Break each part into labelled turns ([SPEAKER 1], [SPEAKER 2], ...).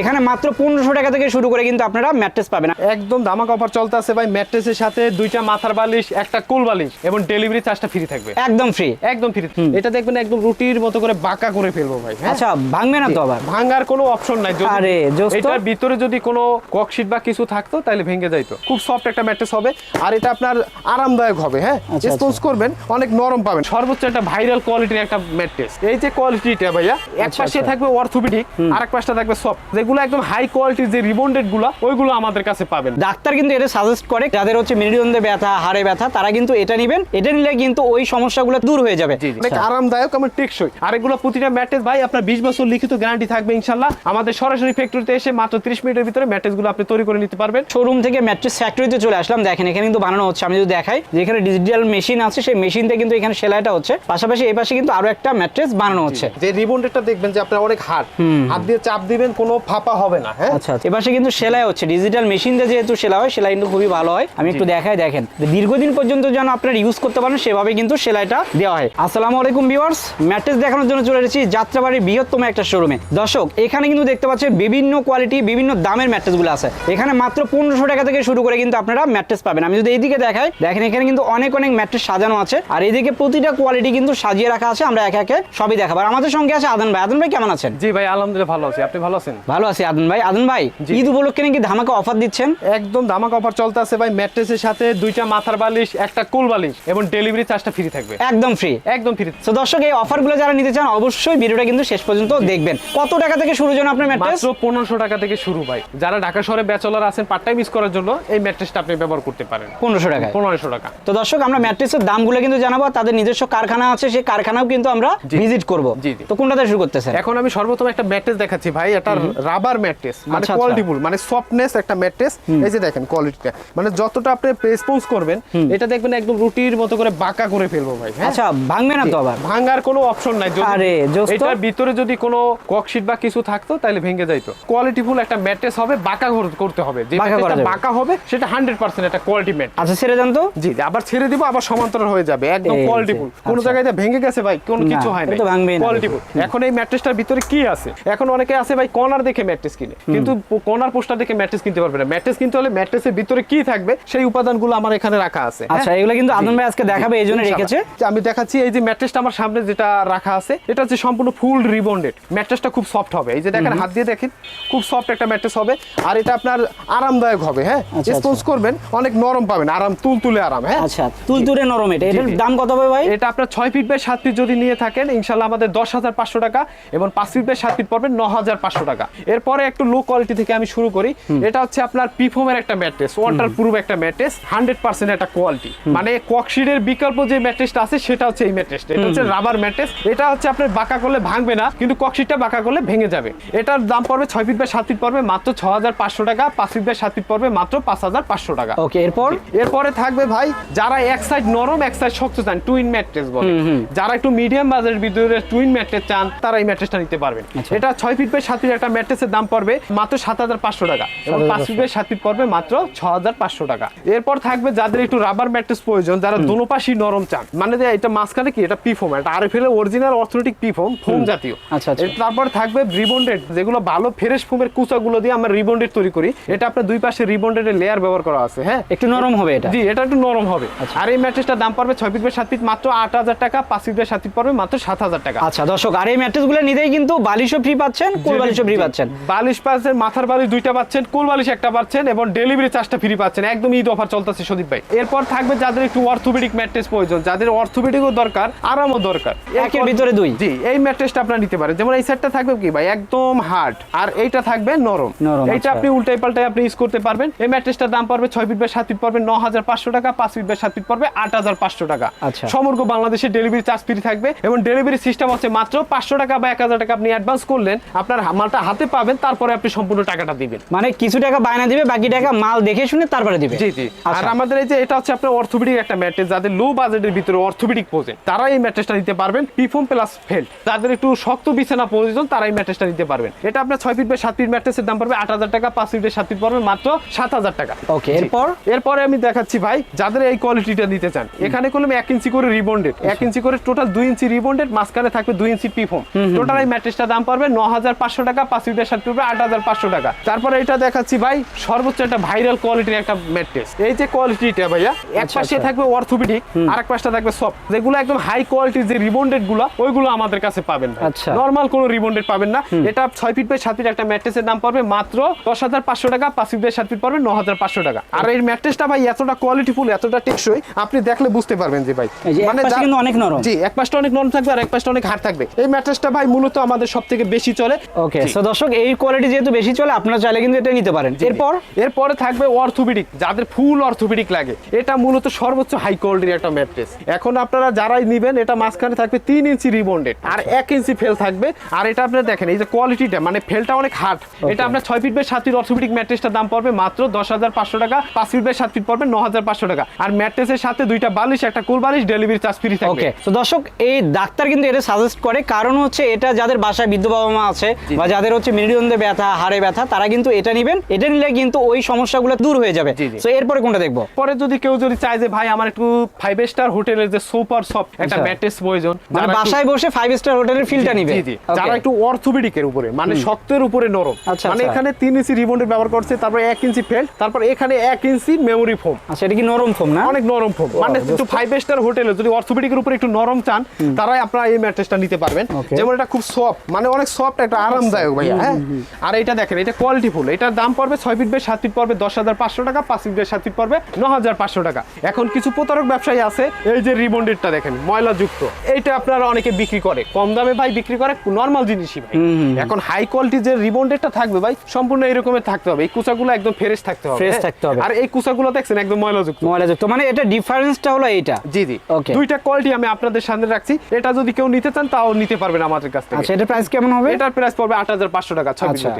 [SPEAKER 1] এখানে মাত্র পনেরোশো টাকা থেকে শুরু করে কিন্তু আপনারা ম্যাট্রেস পাবেন।
[SPEAKER 2] একদম দামাক অফার চলতে আছে ভাই ম্যাট্রেসের সাথে দুইটা মাথার বালিশ একটা কোল বালিশ এবং ডেলিভারি চার্জটা ফ্রি থাকবে।
[SPEAKER 1] একদম ফ্রি
[SPEAKER 2] একদম ফ্রি এটা দেখবেন একদম রুটির মতো করে বাঁকা করে ফেলব ভাই হ্যাঁ?
[SPEAKER 1] আচ্ছা ভাঙবে না তো আবার?
[SPEAKER 2] ভাঙার কোনো অপশন নাই।
[SPEAKER 1] আরে,
[SPEAKER 2] এটার ভিতরে যদি কোনো ককশিট বা কিছু থাকতো তাহলে ভেঙে যাইতো। খুব সফট একটা ম্যাট্রেস হবে আর এটা আপনার আরামদায়ক হবে হ্যাঁ?
[SPEAKER 1] আচ্ছা,
[SPEAKER 2] স্পঞ্জ করবেন অনেক নরম পাবেন। সর্বোচ্চ একটা ভাইরাল কোয়ালিটির একটা ম্যাট্রেস। এই যে কোয়ালিটিটা ভাইয়া এক
[SPEAKER 1] আচ্ছা,
[SPEAKER 2] পাশে
[SPEAKER 1] আচ্ছা।
[SPEAKER 2] থাকবে অর্থোপেডিক আর এক পাশটা থাকবে সফট যেগুলো একদম হাই কোয়ালিটির যে রিবন্ডেডগুলো ওইগুলো আমাদের কাছে পাবেন।
[SPEAKER 1] ডাক্তার কিন্তু এটা সাজেস্ট করে যাদের হচ্ছে মেরুদণ্ডে ব্যথা হাড়ে ব্যথা তারা কিন্তু এটা নেবেন। এটা নিলে কিন্তু ওই সমস্যাগুলো দূর হয়ে যাবে।
[SPEAKER 2] অনেক। আরামদায়ক আমার টেকসই। আর এগুলো প্রতিটা ম্যাট্রেস ভাই আপনার বিশ বছর লিখিত গ্যারান্টি থাকবে ইনশাল্লাহ। আমাদের সরাসরি ফ্যাক্টরিতে এসে মাত্র ত্রিশ মিনিটের ভিতরে ম্যাট্রেসগুলো আপনি তৈরি করে নিতে পারবেন।
[SPEAKER 1] শোরুম থেকে ম্যাট্রেস ফ্যাক্টরিতে চলে আসলাম। দেখেন এখানে কিন্তু বানানো হচ্ছে। আমি যদি দেখাই যেখানে ডিজিটাল মেশিন আছে সেই মেশিনতে কিন্তু এখানে সেলাইটা হচ্ছে। পাশাপাশি এই পাশে কিন্তু আরও একটা ম্যাট্রেস বানানো হচ্ছে।
[SPEAKER 2] যে রিবন্ডেডটা দেখবেন যে আপনার অনেক হার্ড হাত দিয়ে চাপ দিবেন কোনো ফাঁপা হবে না হ্যাঁ?
[SPEAKER 1] আচ্ছা আচ্ছা। এপাশে কিন্তু সেলাই হচ্ছে। ডিজিটাল মেশিন দিয়ে যেহেতু সেলাই হয় সেলাই কিন্তু খুবই ভালো হয়। আমি একটু দেখাই দেখেন। দীর্ঘদিন পর্যন্ত যেন আপনারা ইউজ করতে পারেন সেভাবে কিন্তু সেলাইটা দেওয়া হয়। আসসালামু আলাইকুম ভিউয়ার্স ম্যাট্রেস দেখানোর জন্য চলে এসেছি যাত্রাবাড়ির বৃহত্তম একটা শোরুমে দর্শক এখানে কিন্তু দেখতে পাচ্ছেন বিভিন্ন কোয়ালিটি বিভিন্ন দামের ম্যাট্রেসগুলো আছে। এখানে মাত্র পনেরোশো টাকা থেকে শুরু করে কিন্তু আপনারা ম্যাট্রেস পাবেন। আমি যদি এইদিকে দেখাই দেখেন এখানে কিন্তু অনেক অনেক ম্যাট্রেস সাজানো আছে। আর এইদিকে প্রতিটা কোয়ালিটি কিন্তু সাজিয়ে রাখা আছে আমরা একে একে সবই দেখাবো। আর আমাদের সঙ্গে আছে আদন ভাই। আদান ভাই কেমন আছেন?
[SPEAKER 2] জি ভাই আলহামদুলিল্লাহ ভালো আছি। আপনি ভালো আছেন?
[SPEAKER 1] ভালো আছি আদন ভাই। আদন ভাই ঈদ উপলক্ষে নাকি ধামাকা অফার দিচ্ছেন?
[SPEAKER 2] একদম দামাক অফার চলতে আছে ভাই ম্যাট্রেসের সাথে দুইটা মাথার বালিশ একটা কুল বালিশ এবং ডেলিভারি চার্জটা ফ্রি থাকবে।
[SPEAKER 1] একদম ফ্রি
[SPEAKER 2] একদম ফ্রি
[SPEAKER 1] তো দর্শক এই অফারগুলো যারা নিতে চান অবশ্যই ভিডিওটা কিন্তু শেষ পর্যন্ত দেখবেন। কত টাকা থেকে শুরু যেন আপনার ম্যাট্রেস
[SPEAKER 2] মাত্র পনেরোশো টাকা থেকে শুরু ভাই। যারা ঢাকা শহরে ব্যাচেলার আছেন পার্ট টাইম ইউজ করার জন্য এই ম্যাট্রেসটা আপনি ব্যবহার করতে পারেন।
[SPEAKER 1] পনেরোশো টাকা
[SPEAKER 2] পনেরোশো টাকা।
[SPEAKER 1] তো দর্শক আমরা ম্যাট্রেসের দামগুলো কিন্তু জানাব তাদের নিজস্ব কারখানা আছে সেই কারখানাও কিন্তু আমরা। ভিজিট করব। তো কোনটাতে শুরু করতেছেন?
[SPEAKER 2] এখন আমি সর্বপ্রথম একটা ম্যাট্রেস দেখাচ্ছি ভাই এটা রাবার ম্যাট্রেস মানে
[SPEAKER 1] আচ্ছা, আচ্ছা।
[SPEAKER 2] কোয়ালিটিফুল মানে সফটনেস একটা ম্যাট্রেস এই যে দেখেন কোয়ালিটিটা মানে যতটা আপনি রেসপন্স করবেন এটা দেখবেন একদম রুটির মতো করে বাঁকা করে ফেলব ভাই হ্যাঁ?
[SPEAKER 1] আচ্ছা ভাঙবে না তো আবার?
[SPEAKER 2] ভাঙার কোনো অপশন নাই।
[SPEAKER 1] আরে,
[SPEAKER 2] এটার ভিতরে যদি কোনো ককশিট বা কিছু থাকতো তাহলে ভেঙে যাইতো। কোয়ালিটিফুল একটা ম্যাট্রেস হবে বাঁকা করতে হবে। যে
[SPEAKER 1] বাঁকা
[SPEAKER 2] হবে সেটা হান্ড্রেড পার্সেন্ট একটা কোয়ালিটি ম্যাট
[SPEAKER 1] আচ্ছা ছেড়ে দেন তো।
[SPEAKER 2] জি আবার ছেড়ে দিব আবার সমান্তরাল হয়ে যাবে। একদম কোয়ালিটিফুল কোন
[SPEAKER 1] আচ্ছা।
[SPEAKER 2] জায়গায় ভেঙে গেছে ভাই কোনো কিছু হয় না। কোয়ালিটিফুল এখন এই ম্যাট্রেসটার ভিতরে কি আছে? এখন অনেকে আছে ভাই কর্নার দেখে ম্যাট্রেস কিনে। কিন্তু কর্নার পোস্টার দেখে ম্যাট্রেস কিনতে পারবে না। ম্যাট্রেস কিনতে হলে ম্যাট্রেসের ভিতরে কি থাকবে সেই উপাদানগুলো আমার এখানে রাখা আছে
[SPEAKER 1] আচ্ছা
[SPEAKER 2] হ্যাঁ?
[SPEAKER 1] এগুলো কিন্তু
[SPEAKER 2] জি।
[SPEAKER 1] আদন ভাই আজকে দেখাবে এই জন্য রেখেছে।
[SPEAKER 2] আমি দেখাচ্ছি এই যে ম্যাট্রেসটা আমার সামনে যেটা রাখা আছে এটা হচ্ছে সম্পূর্ণ ফুল রিবন্ডেড ম্যাট্রেসটা খুব সফট হবে। এই যে দেখেন হাত দিয়ে দেখেন খুব সফট একটা ম্যাট্রেস হবে। আর এটা আপনার আরামদায়ক হবে হ্যাঁ?
[SPEAKER 1] আচ্ছা,
[SPEAKER 2] স্পঞ্জ করবেন অনেক নরম পাবেন আরাম তুলতুলে আরাম হ্যাঁ?
[SPEAKER 1] আচ্ছা তুলতুরে নরম এটা। এটার দাম কত হবে ভাই?
[SPEAKER 2] এটা আপনার ছয় ফিট বাই সাত ফিট যদি নিয়ে থাকেন ইনশাল্লাহ আমাদের দশ হাজার পাঁচশো টাকা এবং পাঁচ ফিট বাই সাত ফিট পড়বে ন হাজার পাঁচশো টাকা। এরপরে একটু লো কোয়ালিটি থেকে আমি শুরু করি। এটা হচ্ছে আপনার পিফোমের একটা ম্যাট্রেস ওয়াটার প্রুফ একটা ম্যাট্রেস হান্ড্রেড পার্সেন্ট একটা কোয়ালিটি মানে ককশিডের বিকল্প যে ম্যাট্রেসটা আছে সেটা হচ্ছে এই ম্যাট্রেসটা এটা হচ্ছে রাবার ম্যাট্রেস এটা হচ্ছে আপনার বাঁকা করলে ভাঙবে না কিন্তু ককশিটটা বাঁকা করলে ভেঙে যাবে। এটার দাম পড়বে ছয় ফিট বাই সাত ফিট পড়বে মাত্র ছ হাজার পাঁচশো টাকা পাঁচ ফিট বাই সাত ফিট পড়বে মাত্র পাঁচ হাজার পাঁচশো টাকা।
[SPEAKER 1] ওকে এরপর?
[SPEAKER 2] এরপরে থাকবে ভাই যারা এক সাইড নরম এক সাইড শক্ত চান টুইন ম্যাট্রেস বলে। যারা একটু মিডিয়াম বাজারের ভিতরে টুইন ম্যাট্রেস চান তারা এই ম্যাট্রেসটা নিতে পারবেন।
[SPEAKER 1] আচ্ছা।
[SPEAKER 2] এটা ছয় ফিট বাই সাত ফিট একটা ম্যাট্রেসের দাম পড়বে মাত্র সাত হাজার পাঁচশো টাকা এবং পাঁচ বাই সাত ফিট পড়বে মাত্র ছ হাজার পাঁচশো টাকা। এরপর থাকবে যাদের একটু রাবার ম্যাট্রেস প্রয়োজন যারা দোনো পাশই নরম চান। মানে যে এটা মাঝখানে কি? এটা পিফোম এটা আরএফএল অরিজিনাল অর্থনৈতিক পিফোম ফোম জাতীয়।
[SPEAKER 1] আচ্ছা, আচ্ছা।
[SPEAKER 2] তারপর থাকবে রিবন্ডেড যেগুলো ভালো ফ্রেশ ফোমের কুচাগুলো দিয়ে আমরা রিবন্ডেড তৈরি করি। এটা আপনার দুই পাশে রিবন্ডেডের লেয়ার ব্যবহার করা আছে হ্যাঁ?
[SPEAKER 1] একটু নরম হবে এটা?
[SPEAKER 2] জি এটা একটু নরম হবে।
[SPEAKER 1] আচ্ছা।
[SPEAKER 2] আর এই ম্যাট্রেসটার দাম পড়বে ছয় ফিট বাই সাত ফিট মাত্র আট হাজার টাকা। পাঁচ ফিট বাই সাত ফিট পড়বে মাত্র সাত হাজার টাকা।
[SPEAKER 1] আচ্ছা দর্শক আর এই ম্যাট্রেসগুলো নিতেই কিন্তু বালিশও ফ্রি পাচ্ছেন কোল বালিশও ফ্রি পাচ্ছেন।
[SPEAKER 2] বালিশ পাচ্ছেন মাথার বালিশ দুইটা পাচ্ছেন কোল বালিশ একটা পাচ্ছেন এবং ডেলিভারি চার্জটা ফ্রি পাচ্ছেন। একদম ঈদ অফার চলতেছে সদীপ ভাই। এরপর থাকবে যাদের একটু অর্থোপেডিক ম্যাট্রেস প্রয়োজন যাদের অর্থোপেডিকও দরকার আরামও দরকার।
[SPEAKER 1] একের ভিতরে দুই।
[SPEAKER 2] জি এই ম্যাট্রেসটা আপনারা নিতে পারেন। যেমন এই সেটটা থাকবে কি ভাই? একদম হার্ড আর এইটা থাকবে নরম।
[SPEAKER 1] নরম,
[SPEAKER 2] এইটা
[SPEAKER 1] আচ্ছা।
[SPEAKER 2] আপনি উল্টাই পাল্টাই আপনি ইউজ করতে পারবেন। এই ম্যাট্রেসটার দাম পড়বে ছয় ফিট বাই সাত ফিট পড়বে ন হাজার পাঁচশো টাকা পাঁচ ফিট বাই সাত ফিট পড়বে আট হাজার পাঁচশো টাকা।
[SPEAKER 1] আচ্ছা।
[SPEAKER 2] সমগ্র বাংলাদেশে ডেলিভারি চার্জ ফ্রি থাকবে এবং ডেলিভারি সিস্টেম হচ্ছে মাত্র পাঁচশো টাকা বা এক হাজার টাকা আপনি অ্যাডভান্স করলেন। আপনার মালটা হাতে পাবেন তারপরে আপনি সম্পূর্ণ টাকাটা দিবেন।
[SPEAKER 1] মানে কিছু টাকা বায়না দিবে বাকি টাকা মাল দেখে শুনে তারপরে দিবে।
[SPEAKER 2] জি জি। আর
[SPEAKER 1] আচ্ছা।
[SPEAKER 2] আমাদের এই যে এটা হচ্ছে আপনার অর্থোপেডিক একটা ম্যাট্রেস যাদের লো বাজেটের ভিতরে অর্থোপেডিক প্রয়োজন তারা এই ম্যাট্রেসটা নিতে পারবেন পিফোম প্লাস ফেল্ট যাদের একটু শক্ত বিছানা প্রয়োজন তারা এই ম্যাট্রেসটা নিতে পারবেন। এটা আপনার ছয় ফিট বাই সাত ফিট ম্যাট্রেসের দাম পড়বে আট হাজার টাকা পাঁচ ফিট সাত ফিট পড়বে মাত্র সাত হাজার টাকা।
[SPEAKER 1] ওকে এরপর?
[SPEAKER 2] এরপরে আমি দেখাচ্ছি ভাই যাদের এই কোয়ালিটিটা নিতে চান এখানে করলাম এক ইঞ্চি করে রিবন্ডেড এক ইঞ্চি করে টোটাল দুই ইঞ্চি রিবন্ডেড মাঝখানে থাকবে দুই ইঞ্চি পিফোম টোটাল এই ম্যাট্রেসটার দাম পড়বে ন হাজার পাঁচশো টাকা পাঁচ ফিট পড়বে আট হাজার পাঁচশো টাকা। তারপরে এটা দেখাচ্ছি ভাই সর্বোচ্চ একটা ভাইরাল কোয়ালিটির একটা ম্যাট্রেস এই যে কোয়ালিটিটা ভাইয়া এক
[SPEAKER 1] আচ্ছা,
[SPEAKER 2] পাশে
[SPEAKER 1] আচ্ছা।
[SPEAKER 2] থাকবে অর্থোপেডিক আর এক পাশটা থাকবে সফট যেগুলো একদম হাই কোয়ালিটির যে রিবন্ডেডগুলো ওইগুলো আমাদের কাছে পাবেন
[SPEAKER 1] আচ্ছা।
[SPEAKER 2] নর্মাল কোনো রিবন্ডেড পাবেন না। এটা ছয় ফিট বাই সাত ফিট একটা ম্যাট্রেসের দাম পড়বে মাত্র দশ হাজার পাঁচশো টাকা পাঁচ ফিট বাই সাত ফিট পড়বে ন হাজার পাঁচশো টাকা। আর এই ম্যাট্রেসটা ভাই এতটা কোয়ালিটিফুল এতটা টেকসই আপনি দেখলে বুঝতে পারবেন যে ভাই।
[SPEAKER 1] কিন্তু অনেক নরম।
[SPEAKER 2] জি এক পাশটা অনেক নরম থাকবে আর এক পাশটা অনেক হার্ড থাকবে। এই ম্যাট্রেসটা ভাই মূলত আমাদের সব থেকে বেশি চলে।
[SPEAKER 1] ওকে। সো দর্শক এই কোয়ালিটি যেহেতু বেশি চলে আপনারা চাইলে কিন্তু এটা নিতে পারেন। এরপর?
[SPEAKER 2] এরপরে থাকবে অর্থোপেডিক যাদের ফুল অর্থোপেডিক লাগে। এটা মূলত সর্বোচ্চ হাই কোয়ালিটির একটা ম্যাট্রেস এখন আপনারা যারাই নিবেন এটা মাঝখানে থাকবে তিন ইঞ্চি রিবন্ডেড আর এক ইঞ্চি ফেল থাকবে। আর এটা আপনারা দেখেন এই যে কোয়ালিটিটা মানে ফেলটা অনেক হার্ড এটা আপনার ছয় ফিট বাই সাত ফিট অর্থোপেডিক ম্যাট্রেসটার দাম পড়বে মাত্র দশ হাজার পাঁচশো টাকা পাঁচ ফিট বাই সাত ফিট পড়বে ন হাজার পাঁচশো টাকা। আর ম্যাট্রেসের সাথে দুইটা বালিশ একটা কুল বালিশ ডেলিভারি চার্জ ফ্রি থাকবে।
[SPEAKER 1] ওকে তো দর্শক এই ডাক্তার কিন্তু এটা সাজেস্ট করে। কারণ হচ্ছে এটা যাদের বাসায় বৃদ্ধ বাবা মা আছে বা যাদের হচ্ছে মেরুদণ্ডে ব্যথা হাড়ে ব্যথা তারা কিন্তু এটা নেবেন। এটা নিলে কিন্তু ওই সমস্যাগুলো দূর হয়ে যাবে। তো এরপরে কোনটা দেখব?
[SPEAKER 2] পরে যদি কেউ যদি চায় যে ভাই আমার একটু ফাইভ স্টার হোটেলের যে সুপার সফট একটা
[SPEAKER 1] আচ্ছা।
[SPEAKER 2] ম্যাট্রেস প্রয়োজন
[SPEAKER 1] মানে বাসায় বসে ফাইভ স্টার হোটেলের ফিলটা নিবে.
[SPEAKER 2] যারা একটু অর্থোপেডিকের উপরে মানে শক্তের উপরে নরম।
[SPEAKER 1] আচ্ছা,
[SPEAKER 2] মানে
[SPEAKER 1] আচ্ছা।
[SPEAKER 2] এখানে তিন ইঞ্চি রিবন্ডেড ব্যবহার করছে তারপর এক ইঞ্চি ফেল্ট তারপর এখানে এক ইঞ্চি মেমোরি ফোম
[SPEAKER 1] আচ্ছা এটা কি নরম ফোম না?
[SPEAKER 2] অনেক নরম ফোম মানে একটু ফাইভ স্টার হোটেলে যদি অর্থোপেডিকের উপরে একটু নরম চান তারাই আপনারা এই ম্যাট্রেসটা নিতে পারবেন। যেমন এটা খুব সফট মানে অনেক সফট একটা আরামদায়ক ভাইয়া। হ্যাঁ? আর এটা দেখেন এটা কোয়ালিটি ফুল। এটার দাম পড়বে ছয় ফিট বাই সাত ফিট পড়বে দশ হাজার পাঁচশো টাকা পাঁচ ফিট বাই সাত ফিট পড়বে ন হাজার পাঁচশো টাকা। এখন কিছু প্রতারক ব্যবসায়ী আছে এই যে রিবন্ডেডটা দেখেন ময়লা যুক্ত এইটা আপনারা অনেকে বিক্রি করে কম দামে ভাই বিক্রি করে নর্মাল জিনিসই ভাই। এখন হাই কোয়ালিটি যে রিবন্ডেডটা থাকবে ভাই সম্পূর্ণ এরকমের থাকতে হবে। এই কুচাগুলো একদম ফ্রেশ থাকতে হবে
[SPEAKER 1] Fresh
[SPEAKER 2] হ্যাঁ?
[SPEAKER 1] থাকতে হবে।
[SPEAKER 2] আর এই কুচাগুলো দেখছেন একদম ময়লাযুক্ত।
[SPEAKER 1] ময়লাযুক্ত। মানে এটা ডিফারেন্সটা হলো এইটা?
[SPEAKER 2] জি জি।
[SPEAKER 1] Okay.
[SPEAKER 2] দুইটা কোয়ালিটি আমি আপনাদের সামনে রাখছি। এটা যদি কেউ নিতে চান তাও নিতে পারবেন আমাদের কাছ থেকে।
[SPEAKER 1] আচ্ছা এটা প্রাইস কেমন হবে?
[SPEAKER 2] এটার প্রাইস পড়বে আট হাজার পাঁচশো টাকা ছয়
[SPEAKER 1] আচ্ছা,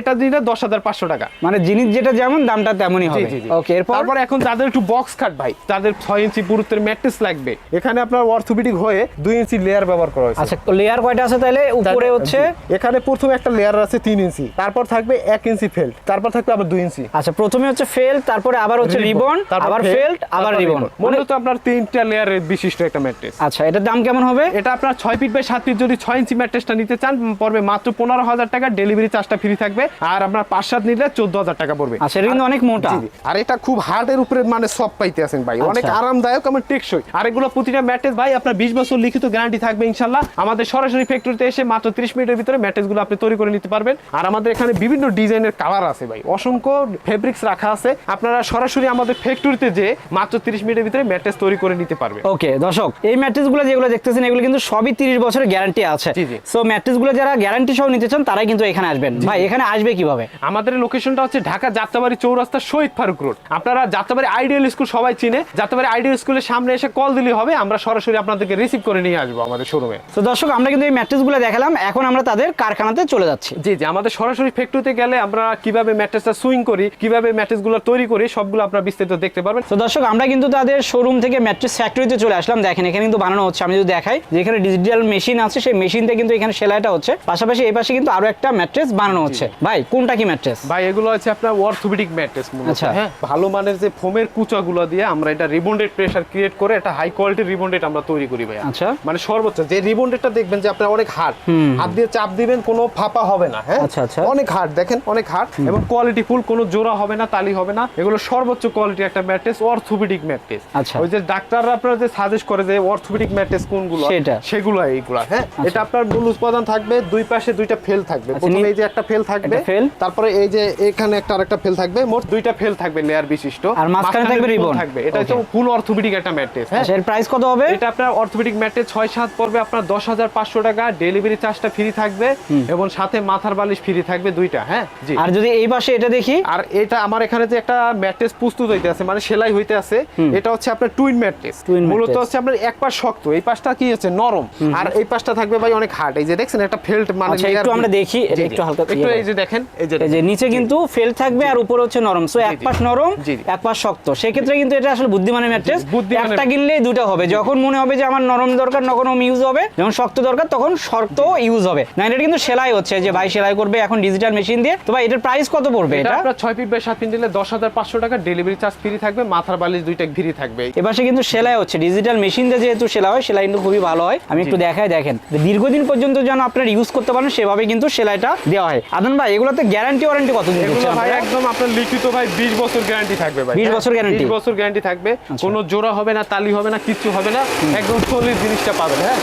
[SPEAKER 2] এটা দিলে দশ হাজার পাঁচশো টাকা।
[SPEAKER 1] মানে জিনিস যেটা যেমন দামটা তেমনই হবে। ওকে এরপর?
[SPEAKER 2] তারপর এখন যাদের একটু বক্স কাট ভাই যাদের ছয় ইঞ্চি পুরুত্বের ম্যাট্রেস লাগবে। এখানে আপনার অর্থোপেডিক হয়ে দুই ইঞ্চি লেয়ার ব্যবহার করা হয়েছে।
[SPEAKER 1] আচ্ছা লেয়ার কয়টা আছে তাহলে? উপরে হচ্ছে?
[SPEAKER 2] এখানে প্রথমে একটা লেয়ার আছে তিন ইঞ্চি তারপর থাকবে এক ইঞ্চি ফেল্ট তারপর থাকবে আবার দুই ইঞ্চি।
[SPEAKER 1] আচ্ছা প্রথমে হচ্ছে ফেল তারপরে আবার হচ্ছে রিবন আবার ফেল্ট আবার রিবন
[SPEAKER 2] ribbon। মূলত আপনার তিনটা লেয়ারের বিশিষ্ট একটা ম্যাট্রেস।
[SPEAKER 1] আচ্ছা এটার দাম কেমন হবে?
[SPEAKER 2] এটা আপনার ছয় ফিট বাই সাত ফিট যদি ছয় ইঞ্চি ম্যাট্রেসটা নিতে চান পড়বে মাত্র পনেরো হাজার টাকা ডেলিভারি চার্জটা ফ্রি থাকবে আর আপনার পাঁচ সাত নিলে চোদ্দ হাজার টাকা পড়বে।
[SPEAKER 1] আচ্ছা এটা কিন্তু অনেক মোটা।
[SPEAKER 2] আর এটা খুব হার্ডের উপরে মানে সব পাইতে আছেন ভাই অনেক
[SPEAKER 1] আচ্ছা।
[SPEAKER 2] আরামদায়ক আমার টেকসই। আর এগুলো প্রতিটা ম্যাট্রেস ভাই আপনার বিশ বছর লিখিত গ্যারান্টি থাকবে ইনশাল্লাহ। আমাদের সরাসরি ফ্যাক্টরিতে এসে মাত্র ত্রিশ মিনিটের ভিতরে ম্যাট্রেসগুলো আপনি তৈরি করে নিতে পারবেন। আর আমাদের এখানে বিভিন্ন ডিজাইনের কালার আছে ভাই। অসংখ্য ফেব্রিক্স রাখা আছে। আপনারা সরাসরি আমাদের ফ্যাক্টরিতে যে মাত্র ত্রিশ মিনিটের ভিতরে ম্যাট্রেস তৈরি করে নিতে পারবেন।
[SPEAKER 1] ওকে দর্শক এই ম্যাট্রেসগুলো যেগুলো দেখতেছেন এগুলো কিন্তু সবই 30 বছরের গ্যারান্টি আছে। সো ম্যাট্রেসগুলো যারা গ্যারান্টি সহ নিতে চান তারাই কিন্তু এখানে আসবেন। ভাই এখানে আসবে কীভাবে?
[SPEAKER 2] আমাদের লোকেশনটা হচ্ছে ঢাকা যাত্রাবাড়ি চৌরাস্তা শহীদ ফারুক রোড। আপনারা যাত্রাবাড়ি আইডিয়াল স্কুল সবাই চিনে। যাত্রাবাড়ি আইডিয়াল স্কুলের সামনে এসে কল দিলে হবে। আমরা সরাসরি আপনাদেরকে রিসিভ করে নিয়ে আসব আমাদের শোরুমে
[SPEAKER 1] তো দর্শক আমরা কিন্তু এই ম্যাট্রেসগুলো দেখালাম। এখন আমরা তাদের কারখানাতে চলে যাচ্ছি।
[SPEAKER 2] জি জি আমাদের সরাসরি ফ্যাক্টরিতে গেলে আমরা কীভাবে ম্যাট্রেসটা সুইং করি কীভাবে ম্যাট্রেসগুলো তৈরি করি সবগুলো আপনারা বিস্তারিত দেখতে পারবেন।
[SPEAKER 1] তো দর্শক আমরা কিন্তু তাদের শোরুম থেকে ম্যাট্রেস ফ্যাক্টরিতে চলে আসলাম। দেখেন এখানে কিন্তু বানানো হচ্ছে। আমি যদি দেখাই যে এখানে ডিজিটাল মেশিন আছে সেই মেশিনতে কিন্তু এখানে সেলাইটা হচ্ছে। পাশাপাশি এই পাশে কিন্তু আরও একটা ম্যাট্রেস বানানো হচ্ছে। ভাই কোনটা কি ম্যাট্রেস
[SPEAKER 2] ভাই এগুলো হচ্ছে আপনার অর্থোপেডিক ম্যাট্রেস
[SPEAKER 1] আচ্ছা।
[SPEAKER 2] হ্যাঁ ভালো মানের যে ফোমের কুচাগুলো দিয়ে আমরা এটা রিবন্ডেড প্রেসার ক্রিয়েট করে একটা হাই কোয়ালিটির রিবন্ডেড আমরা তৈরি করি ভাই
[SPEAKER 1] আচ্ছা।
[SPEAKER 2] মানে সর্বোচ্চ যে রিবন্ডেডটা দেখবেন যে আপনার অনেক হার্ড হাত দিয়ে চাপ দিবেন কোনো ফাঁপা হবে না হ্যাঁ?
[SPEAKER 1] আচ্ছা, আচ্ছা।
[SPEAKER 2] অনেক হার্ড দেখেন অনেক হার্ড এবং কোয়ালিটি ফুল কোনো জোড়া হবে না তালি হবে না। এগুলো সর্বোচ্চ কোয়ালিটি একটা ম্যাট্রেস অর্থোপেডিক ম্যাট্রেস
[SPEAKER 1] আচ্ছা।
[SPEAKER 2] ওই যে ডাক্তাররা আপনারা যে সাজেস্ট করে যে অর্থোপেডিক ম্যাট্রেস কোনগুলো
[SPEAKER 1] সেটা।
[SPEAKER 2] সেগুলো এইগুলা হ্যাঁ? এটা আপনার মূল উৎপাদন থাকবে দুই পাশে দুইটা ফেল থাকবে
[SPEAKER 1] আচ্ছা,
[SPEAKER 2] প্রথমে এই যে একটা ফেল থাকবে
[SPEAKER 1] fail।
[SPEAKER 2] তারপরে এই যে এখানে একটা আরেকটা ফেল থাকবে মোট দুইটা ফেল থাকবে লেয়ার বিশিষ্ট।
[SPEAKER 1] আর মাঝখানে থাকবে
[SPEAKER 2] ribbon। থাকবে। এটা হচ্ছে ফুল অর্থোপেডিক একটা ম্যাট্রেস হ্যাঁ
[SPEAKER 1] আচ্ছা এর প্রাইস কত হবে?
[SPEAKER 2] এটা আপনার অর্থোপেডিক ম্যাট্রেস ছয় সাত পড়বে আপনার দশ হাজার পাঁচশো টাকা। ডেলিভারি চার্জটা ফ্রি থাকবে এবং সাথে মাথার বালিশ ফ্রি থাকবে দুইটা হ্যাঁ? জি।
[SPEAKER 1] আর যদি এই পাশে এটা দেখি?
[SPEAKER 2] আর এটা আমার এখানে যে একটা ম্যাট্রেস প্রস্তুত হইতে আছে মানে সেলাই হইতে আছে এটা হচ্ছে আপনার টুইন ম্যাট্রেস মূলত হচ্ছে আপনার এক পাশ শক্ত এই পাশটা কি হচ্ছে নরম। আর এই পাশটা থাকবে ভাই অনেক হার্ড এই যে দেখছেন একটা ফেল্ট মানে
[SPEAKER 1] আচ্ছা, একটু আমরা দেখি, এটা। একটু হালকা
[SPEAKER 2] একটু
[SPEAKER 1] ইয়ে
[SPEAKER 2] এই যে দেখেন এই যে
[SPEAKER 1] নিচে কিন্তু ফেল থাকবে আর উপরে হচ্ছে নরম। সো এক পাশ নরম। এক পাশ শক্ত। সেক্ষেত্রে কিন্তু এটা আসলে বুদ্ধিমানের ম্যাট্রেস। একটা কিনলেই দুটো হবে। যখন মনে হবে যে আমার নরম দরকার নরম ইউজ হবে। যখন শক্ত দরকার তখন শক্ত ইউজ হবে। না এটা কিন্তু সেলাই হচ্ছে। যে ভাই সেলাই করবে এখন ডিজিটাল মেশিন দিয়ে। তো ভাই এটার প্রাইস কত পড়বে
[SPEAKER 2] এটা আপনার ছয় ফিট বাই সাত ফিট দিলে দশ হাজার পাঁচশো টাকা ডেলিভারি চার্জ ফ্রি থাকবে। মাথার বালিশ দুইটা ফ্রি থাকবে।
[SPEAKER 1] এপাশে কিন্তু সেলাই হচ্ছে। ডিজিটাল মেশিন দিয়ে যেহেতু সেলাই হয় সেলাই কিন্তু খুবই ভালো হয়। আমি একটু দেখাই দেখেন। দীর্ঘদিন পর্যন্ত যেন আপনার ইউজ করতে পারেন সেভাবে কিন্তু সেলাই সেলাইটা দেওয়া হয়। আদন ভাই এগুলোতে গ্যারান্টি ওয়ারেন্টি কত দিন
[SPEAKER 2] এগুলো
[SPEAKER 1] দিচ্ছেন
[SPEAKER 2] ভাই একদম আপনার লিখিত ভাই 20 বছর গ্যারান্টি থাকবে ভাই।
[SPEAKER 1] 20 বছর? আচ্ছা।
[SPEAKER 2] 20 বছর গ্যারান্টি থাকবে। কোনো জোড়া হবে না তালি হবে না কিচ্ছু হবে না। একদম সলিড জিনিসটা পাবেন হ্যাঁ?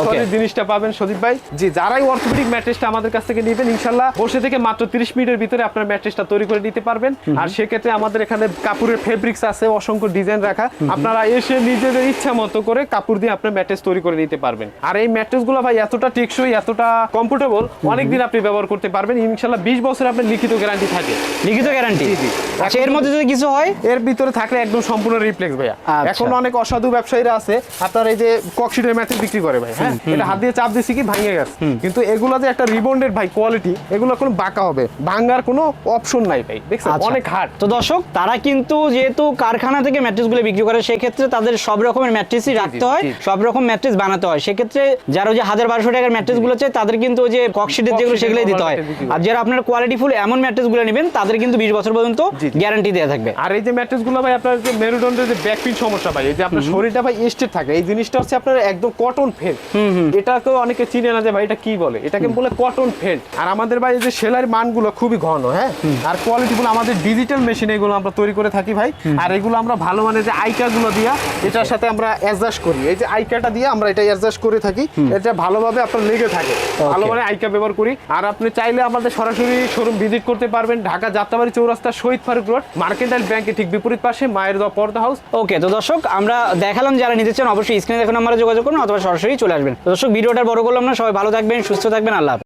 [SPEAKER 1] Okay.
[SPEAKER 2] সলিড জিনিসটা পাবেন সদীপ ভাই। জি যারাই অর্থোপেডিক ম্যাট্রেসটা আমাদের কাছ থেকে নেবেন ইনশাল্লাহ বসে থেকে মাত্র 30 মিনিটের ভিতরে আপনার ম্যাট্রেসটা তৈরি করে নিতে পারবেন। আর সেক্ষেত্রে আমাদের এখানে কাপড়ের ফেব্রিক্স আছে অসংখ্য ডিজাইন রাখা। আপনারা এসে নিজেদের ইচ্ছা মতো করে কাপড় দিয়ে আপনার ম্যাট্রেস তৈরি করে নিতে পারবেন। আর এই ম্যাট্রেসগুলো ভাই এতটা টেকসই এতটা কমফোর্টেবল অনেকদিন আপনি ব্যবহার করতে পারবেন ইনশাল্লাহ 20 বছর আপনার লিখিত গ্যারান্টি থাকে।
[SPEAKER 1] লিখিত গ্যারান্টি
[SPEAKER 2] জি।
[SPEAKER 1] আচ্ছা এর মধ্যে যদি কিছু হয়?
[SPEAKER 2] এর ভিতরে থাকলে একদম সম্পূর্ণ রিপ্লেক্স ভাইয়া।
[SPEAKER 1] আচ্ছা।
[SPEAKER 2] এখন অনেক অসাধু ব্যবসায়ীরা আছে আপনার এই যে ককশিটের ম্যাট্রেস বিক্রি করে ভাই হ্যাঁ? এটা হাত দিয়ে চাপ দিছি কি ভাঙে গেছে। কিন্তু এগুলো যে একটা রিবন্ডের ভাই কোয়ালিটি এগুলো কোনো বাঁকা হবে। ভাঙার কোনো অপশন নাই ভাই দেখছেন?
[SPEAKER 1] আচ্ছা।
[SPEAKER 2] অনেক হার্ড
[SPEAKER 1] তো দর্শক তারা কিন্তু যেহেতু কারখানা থেকে ম্যাট্রেসগুলো বিক্রি করে সেক্ষেত্রে তাদের সব রকমের ম্যাট্রেসই রাখতে হয় সব রকম ম্যাট্রেস বানাতে হয়। সেক্ষেত্রে যারা ওই যে হাজার বারোশো টাকার ম্যাট্রেসগুলো চাই তাদের কিন্তু ওই যে ককশিটের যেগুলো সেগুলোই দিতে হয়। আর যারা আপনার কোয়ালিটি ফুল এমন ম্যাট্রেসগুলো নেবেন তাদের কিন্তু বিশ বছর পর্যন্ত। গ্যারান্টি দেওয়া থাকবে।
[SPEAKER 2] আর এই যে ম্যাট্রেসগুলো ভাই আপনার যে মেরুদণ্ডের যে ব্যাক পিন সমস্যা ভাই এই যে আপনার শরীরটা ভাই স্টেট থাকে এই জিনিসটা হচ্ছে আপনার একদম কটন ফেল্ট এটাকেও অনেকে চিনে না যে ভাই এটা কি বলে? এটাকে বলে কটন ফেল্ট আর আমাদের ভাই এই যে সেলাইয়ের মানগুলো খুবই ঘন হ্যাঁ? আর কোয়ালিটি গুলো আমাদের ডিজিটাল মেশিন এগুলো আমরা তৈরি করে থাকি ভাই। আর এগুলো আমরা ভালো মানে যে আইকা গুলো দিয়া এটার সাথে আমরা অ্যাডজাস্ট করি। এই যে আইকাটা দিয়ে আমরা এটা অ্যাডজাস্ট করে থাকি। এটা ভালোভাবে আপনার লেগে থাকে। ভালো মানে আইকা ব্যবহার করি। আর আপনি চাইলে আমাদের সরাসরি শোরুম ভিজিট করতে পারবেন ঢাকা যাত্রাবাড়ি চৌরাস্তা শহীদ ফারুক রোড, মার্কেন্টাইল ব্যাংকের ঠিক বিপরীত পাশে, মায়ের দোয়া পর্দা হাউস
[SPEAKER 1] ওকে তো দর্শক, আমরা দেখালাম যারা নিতে চান, অবশ্যই স্ক্রিনে দেখুন আমরা যোগাযোগ করুন অথবা সরাসরি চলে আসবেন দর্শক, ভিডিওটা বড় করলাম না, সবাই ভালো থাকবেন, সুস্থ থাকবেন, আল্লাহ।